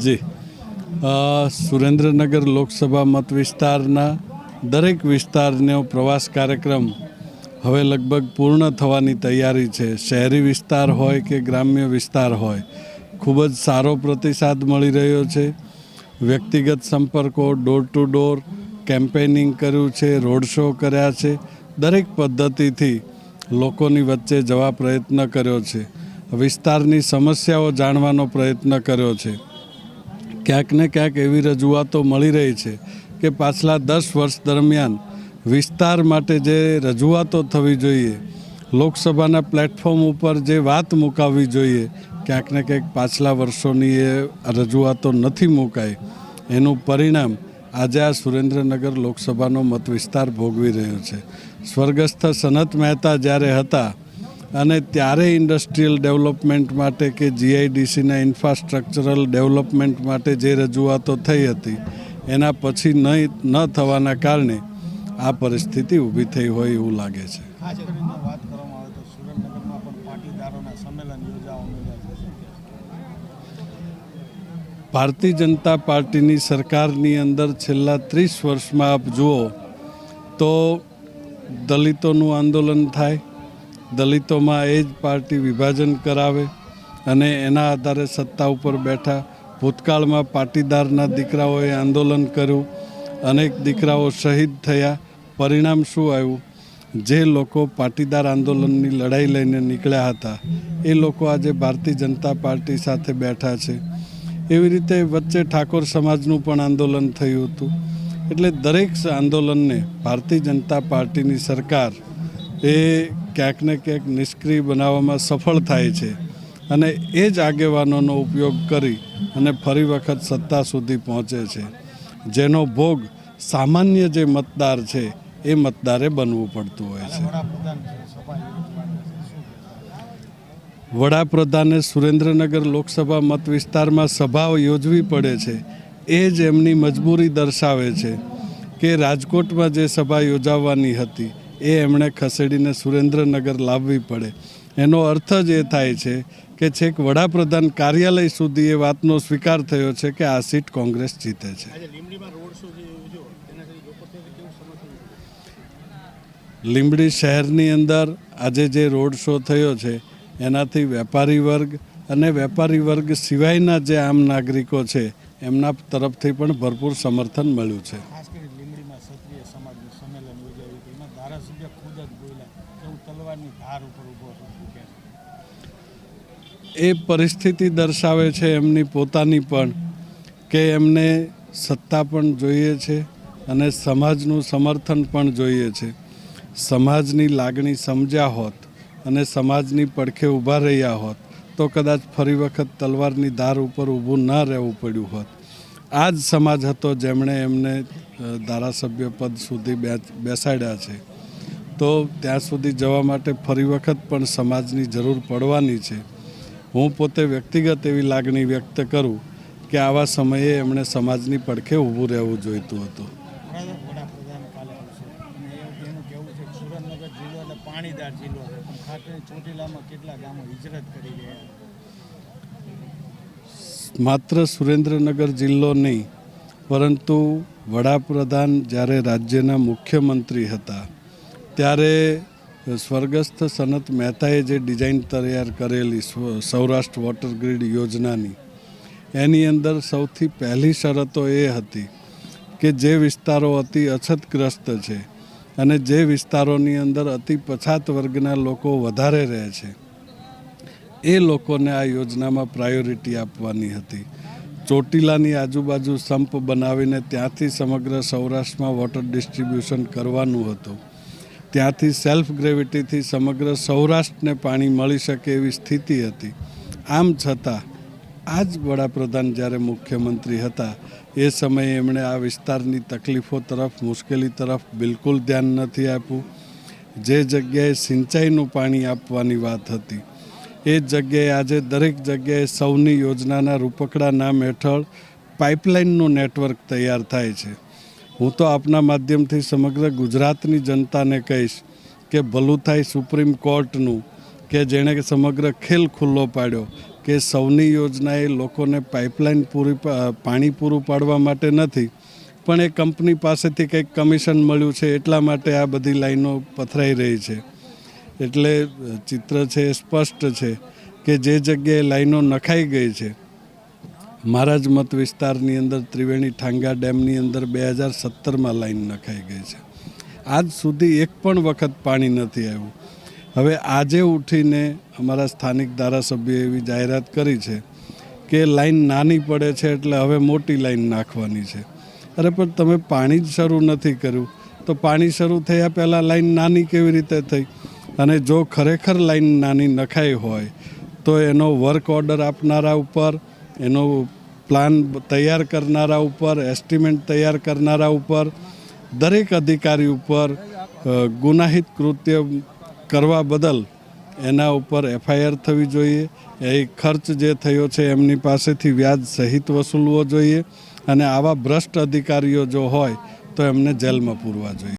જી. સુરેન્દ્રનગર લોકસભા મત વિસ્તારના દરેક વિસ્તારનો પ્રવાસ કાર્યક્રમ હવે લગભગ પૂર્ણ થવાની તૈયારી છે. શહેરી વિસ્તાર હોય કે ગ્રામ્ય વિસ્તાર હોય, ખૂબ જ સારો પ્રતિસાદ મળી રહ્યો છે. વ્યક્તિગત સંપર્કો ડોર ટુ ડોર કેમ્પેનિંગ કર્યું છે રોડ શો કર્યા છે. દરેક પદ્ધતિથી લોકોની વચ્ચે જવા પ્રયત્ન કર્યો છે. વિસ્તારની સમસ્યાઓ જાણવાનો પ્રયત્ન કર્યો છે. ક્યાંક ને ક્યાંક એવી રજૂઆતો મળી રહી છે કે પાછલા દસ વર્ષ દરમિયાન વિસ્તાર માટે જે રજૂઆતો થવી જોઈએ, લોકસભાના પ્લેટફોર્મ ઉપર જે વાત મુકાવવી જોઈએ, ક્યાંક ને ક્યાંક પાછલા વર્ષોની એ રજૂઆતો નથી મુકાઈ. એનું પરિણામ આજે આ સુરેન્દ્રનગર લોકસભાનો મત વિસ્તાર ભોગવી રહ્યો છે. સ્વર્ગસ્થ સનત મહેતા જ્યારે હતા અને ત્યારે ઇન્ડસ્ટ્રીયલ ડેવલપમેન્ટ માટે કે જીઆઈડીસીના ઇન્ફ્રાસ્ટ્રક્ચરલ ડેવલપમેન્ટ માટે જે રજૂઆતો થઈ હતી એના પછી નહીં ન થવાના કારણે આ પરિસ્થિતિ ઊભી થઈ હોય એવું લાગે છે. ખાસ વાત કરવામાં આવે તો સુરેન્દ્રનગરમાં પણ પાટીદારોના સંમેલન ભારતીય જનતા પાર્ટીની સરકારની અંદર છેલ્લા ત્રીસ વર્ષમાં આપ જુઓ તો દલિતોનું આંદોલન થાય દલિતોમાં એ જ પાર્ટી વિભાજન કરાવે અને એના આધારે સત્તા ઉપર બેઠા ભૂતકાળમાં પાટીદારના દીકરાઓએ આંદોલન કર્યું. અનેક દીકરાઓ શહીદ થયા. પરિણામ શું આવ્યું? જે લોકો પાટીદાર આંદોલનની લડાઈ લઈને નીકળ્યા હતા, એ લોકો આજે ભારતીય જનતા પાર્ટી સાથે બેઠા છે. એવી રીતે વચ્ચે ઠાકોર સમાજનું પણ આંદોલન થયું હતું. એટલે દરેક આંદોલનને ભારતીય જનતા પાર્ટીની સરકાર એ ક્યાંક ને ક્યાંક નિષ્ક્રિય બનાવવામાં સફળ થાય છે અને એ જ આગેવાનોનો ઉપયોગ કરી અને ફરી વખત સત્તા સુધી પહોંચે છે. જેનો ભોગ સામાન્ય જે મતદાર છે, એ મતદારે બનવું પડતું હોય છે. વડાપ્રધાન સુરેન્દ્રનગર લોકસભા મત વિસ્તારમાં સભાઓ યોજવી પડે છે. એ જ એમની મજબૂરી દર્શાવે છે કે રાજકોટમાં જે સભા યોજાવાની હતી એ એમણે ખસેડીને સુરેન્દ્રનગર લાવવી પડે. એનો અર્થ જ એ થાય છે કે છેક વડાપ્રધાન કાર્યાલય સુધી એ વાતનો સ્વીકાર થયો છે કે આ સીટ કોંગ્રેસ જીતે છે? લીંબડી શહેરની અંદર આજે જે રોડ શો થયો છે એનાથી વેપારી વર્ગ અને વેપારી વર્ગ સિવાયના જે આમ નાગરિકો છે એમના તરફથી પણ ભરપૂર સમર્થન મળ્યું છે ખાસ કરી લીમડીમાં ક્ષત્રિય સમાજનું સંમેલન યોજાયું હતું. એમાં ધારાસભ્ય ખુદ જ બોલ્યા. કે હું તલવારની ધાર ઉપર ઊભો છું શું કે એ પરિસ્થિતિ દર્શાવે છે એમની પોતાની પણ કે એમને સત્તા પણ જોઈએ છે અને સમાજનું સમર્થન પણ જોઈએ છે. સમાજની લાગણી સમજ્યા હોત અને સમાજની પડખે ઊભા રહ્યા હોત તો કદાચ ફરી વખત તલવારની ધાર ઉપર ઊભું ન રહેવું પડ્યું હોત. આ જ સમાજ હતો જેમણે એમને ધારાસભ્ય પદ સુધી બેસાડ્યા છે. તો ત્યાં સુધી જવા માટે ફરી વખત પણ સમાજની જરૂર પડવાની છે. હું પોતે વ્યક્તિગત એવી લાગણી વ્યક્ત કરું કે આવા સમયે એમણે સમાજની પડખે ઊભું રહેવું જોઈતું હતું. પાણીદાર જિલ્લો ખાતે ચોટીલામાં કેટલા ગામો હિજરત કરી રહ્યા માત્ર સુરેન્દ્રનગર જિલ્લો નહીં, પરંતુ વડાપ્રધાન જ્યારે રાજ્યના મુખ્યમંત્રી હતા, ત્યારે સ્વર્ગસ્થ સનત મહેતાએ જે ડિઝાઇન તૈયાર કરેલી સૌરાષ્ટ્ર વોટર ગ્રીડ યોજનાની, એની અંદર સૌથી પહેલી શરતો એ હતી કે જે વિસ્તારો અતિ અછતગ્રસ્ત છે અને જે વિસ્તારોની અંદર અતિ પછાત વર્ગના લોકો વધારે રહે છે. એ લોકોને આ યોજનામાં પ્રાયોરિટી આપવાની હતી. ચોટીલાની આજુબાજુ સંપ બનાવીને ત્યાંથી સમગ્ર સૌરાષ્ટ્રમાં વોટર ડિસ્ટ્રીબ્યુશન કરવાનું હતું. ત્યાંથી સેલ્ફ ગ્રેવિટીથી સમગ્ર સૌરાષ્ટ્રને પાણી મળી શકે એવી સ્થિતિ હતી. આમ છતાં આ જ વડાપ્રધાન જ્યારે મુખ્યમંત્રી હતા, એ સમયે એમણે આ વિસ્તારની તકલીફો તરફ, મુશ્કેલી તરફ બિલકુલ ધ્યાન નથી આપ્યું. જે જગ્યાએ સિંચાઈનું પાણી આપવાની વાત હતી એ જ જગ્યાએ આજે દરેક જગ્યાએ સૌની યોજનાના રૂપકડા નામ હેઠળ પાઇપલાઇનનું નેટવર્ક તૈયાર થાય છે. હું તો આપના માધ્યમથી સમગ્ર ગુજરાતની જનતાને કહીશ કે ભલું થાય સુપ્રીમ કોર્ટનું, કે જેણે સમગ્ર ખેલ ખુલ્લો પાડ્યો, કે સૌની યોજના એ લોકોને પાઇપલાઇન પૂરી પાણી પૂરું પાડવા માટે નથી, પણ એ કંપની પાસેથી કંઈક કમિશન મળ્યું છે એટલા માટે આ બધી લાઈનો પથરાઈ રહી છે. એટલે ચિત્ર છે સ્પષ્ટ છે કે જે જગ્યાએ લાઈનો નખાઈ ગઈ છે. મારા જ મત વિસ્તારની અંદર ત્રિવેણી ઠાંગા ડેમની અંદર બે હજાર સત્તરમાં લાઈન નખાઈ ગઈ છે. આજ સુધી એક પણ વખત પાણી નથી આવ્યું. હવે આજે ઉઠીને અમારા સ્થાનિક ધારાસભ્ય એવી જાહેરાત કરી છે કે લાઈન નાની પડે છે એટલે હવે મોટી લાઈન નાખવાની છે. અરે, પણ તમે પાણી જ શરૂ નથી કર્યું. તો પાણી શરૂ થયા પહેલાં લાઈન નાની કેવી રીતે થઈ? અને જો ખરેખર લાઈન નાની નખાઈ હોય, તો એનો વર્ક ઓર્ડર આપનારા ઉપર, એનો પ્લાન તૈયાર કરનારા ઉપર એસ્ટિમેટ તૈયાર કરનારા ઉપર, દરેક અધિકારી ઉપર ગુનાહિત કૃત્ય કરવા બદલ એના ઉપર એફઆઈઆર થવી જોઈએ. એ ખર્ચ જે થયો છે એમની પાસેથી વ્યાજ સહિત વસૂલવો જોઈએ અને આવા ભ્રષ્ટ અધિકારીઓ જો હોય, તો એમને જેલમાં પૂરવા જોઈએ.